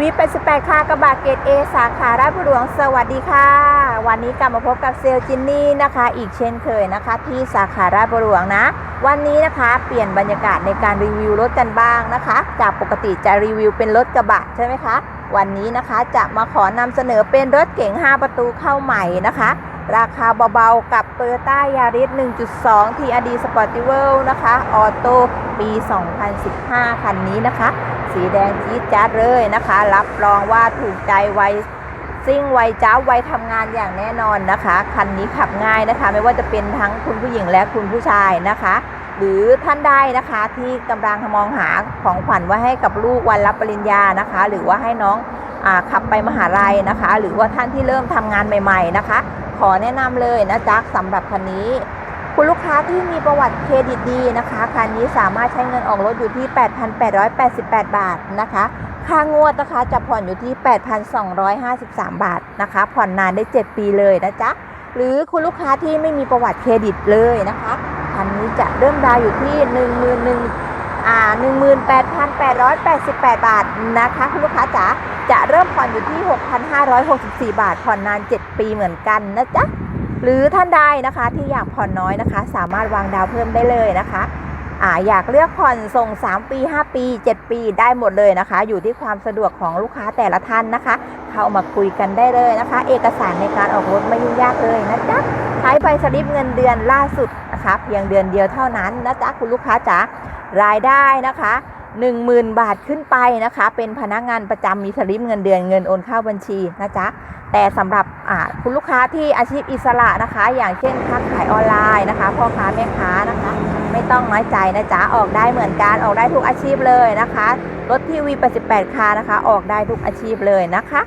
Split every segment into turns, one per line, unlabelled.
วีไปสแปดค่ะกระบะเกตเอสาขาราชบุรีหลวงสวัสดีค่ะ วันนี้กลับมาพบกับเซลจินนี่นะคะ อีกเช่นเคยนะคะ ที่สาขาราชบุรีหลวงนะ วันนี้นะคะเปลี่ยนบรรยากาศในการรีวิวรถกันบ้างนะคะ จากปกติจะรีวิวเป็นรถกระบะใช่ไหมคะ วันนี้นะคะจะมาขอนำเสนอเป็นรถเก๋ง5 ประตูเข้าใหม่นะคะ ราคาเบาๆ กับ Toyota Yaris 1.2 TRD Sportivo นะคะ ออโต้ปี 2015 คันนี้นะคะ สีแดงจี๊ดจ๊าดเลยนะคะ รับรองว่าถูกใจวัยซิ่งวัยจ้าวัยทำงานอย่างแน่นอนนะคะ คันนี้ขับง่ายนะคะ ไม่ว่าจะเป็นทั้งคุณผู้หญิงและคุณผู้ชายนะคะ หรือท่านใดนะคะที่กำลังมองหาของขวัญไว้ให้กับลูกวันรับปริญญานะคะ หรือว่าให้น้อง ขับไปมหาลัยนะคะ หรือว่าท่านที่เริ่มทำงานใหม่ๆนะคะ ขอแนะนำเลยนะจ๊ะสำหรับคันนี้คุณลูกค้าที่มีประวัติเครดิตดีนะคะคันนี้สามารถใช้เงินออกรถอยู่ที่ 8,888 บาทนะคะ ค่างวดนะคะจะผ่อนอยู่ที่ 8,253 บาทนะคะ ผ่อนนานได้ 7 ปีเลยนะจ๊ะ หรือคุณลูกค้าที่ไม่มีประวัติเครดิตเลยนะคะ คันนี้จะเริ่มดาวอยู่ที่ 11,000 18,888 บาทนะคะ คุณลูกค้าจ๋าจะเริ่มผ่อนอยู่ที่ 6,564 บาท ผ่อนนาน 7 ปีเหมือนกันนะจ๊ะ หรือท่านใดนะคะที่อยากผ่อนน้อยนะคะ สามารถวางดาวเพิ่มได้เลยนะคะอ่าอยากเลือกผ่อนส่ง 3 ปี 5 ปี 7 ปีได้หมดเลยนะคะ อยู่ที่ความสะดวกของลูกค้าแต่ละท่านนะคะ เข้ามาคุยกันได้เลยนะคะ เอกสารในการออกรถไม่ยุ่งยากเลยนะจ๊ะ ช้ใบสลิปเงินเดือนล่าสุดนะคะเพียงเดือนเดียวเท่านั้นนะจ๊ะคุณลูกค้าจ๋ารายได้นะคะ10,000 บาทขึ้นไปนะคะ เป็นพนักงานประจำมีสลิปเงินเดือนเงินโอนเข้าบัญชีนะจ๊ะแต่สำหรับคุณลูกค้าที่อาชีพอิสระนะคะ อย่างเช่นค้าขายออนไลน์นะคะพ่อค้าแม่ค้านะคะ ไม่ต้องน้อยใจนะจ๊ะออกได้เหมือนกันออกได้ทุกอาชีพเลยนะคะรถที่วี88คานะคะ ออกได้ทุกอาชีพเลยนะคะ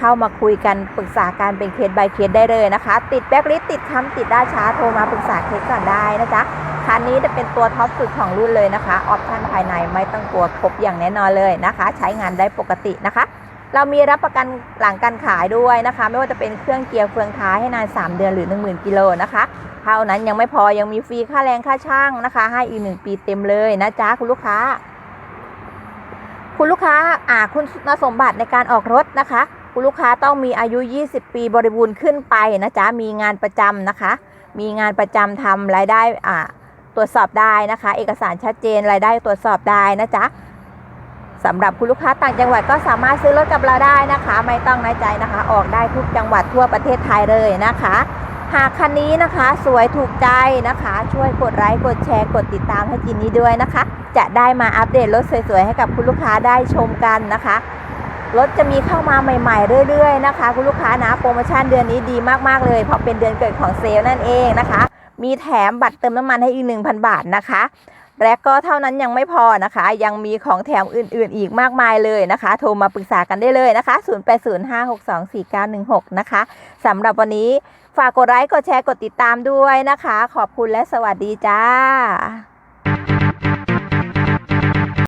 เข้ามาคุยกันปรึกษาการเป็นเคส by เคสได้เลยนะคะ ติดแบ็กลิสติดคำติดด้าช้าโทรมาปรึกษาเคสก่อนได้นะจ๊ะคันนี้จะเป็นตัวท็อปสุดของรุ่นเลยนะคะออปชั่นภายในไม่ต้องกลัวครบอย่างแน่นอนเลยนะคะ ใช้งานได้ปกตินะคะ เรามีรับประกันหลังการขายด้วยนะคะ ไม่ว่าจะเป็นเครื่องเกียร์เฟืองท้ายให้นาน 3 เดือนหรือ 10,000กิโลนะคะเท่านั้นยังไม่พอยังมีฟรีค่าแรงค่าช่างนะคะ ให้อีก 1 ปีเต็มเลยนะจ๊ะคุณลูกค้า คุณลูกค้าอ่าคุณสมบัติในการออกรถนะคะ คุณลูกค้าต้องมีอายุ 20 ปีบริบูรณ์ขึ้นไปนะจ๊ะ มีงานประจำนะคะ มีงานประจำทำรายได้อ่าตรวจสอบได้นะคะ เอกสารชัดเจนรายได้ตรวจสอบได้นะจ๊ะสำหรับคุณลูกค้าต่างจังหวัดก็สามารถซื้อรถกับเราได้นะคะ ไม่ต้องน้อยใจนะคะ ออกได้ทุกจังหวัดทั่วประเทศไทยเลยนะคะ หากคันนี้นะคะสวยถูกใจนะคะ ช่วยกดไลค์กดแชร์กดติดตามให้จินนี้ด้วยนะคะ จะได้มาอัปเดตรถสวยๆให้กับคุณลูกค้าได้ชมกันนะคะ รถจะมีเข้ามาใหม่ ๆ เรื่อย ๆ นะคะ คุณลูกค้านะโปรโมชั่นเดือนนี้ดีมากๆเลยเพราะเป็นเดือนเกิดของเซลล์นั่นเองนะคะ มีแถมบัตรเติมน้ำมันให้อีก 1,000 บาทนะคะและก็เท่านั้นยังไม่พอนะคะ ยังมีของแถมอื่นๆ อีกมากมายเลยนะคะ โทรมาปรึกษากันได้เลยนะคะ 0805624916 นะคะสำหรับวันนี้ฝากกดไลค์กดแชร์กดติดตามด้วยนะคะ ขอบคุณและสวัสดีจ้า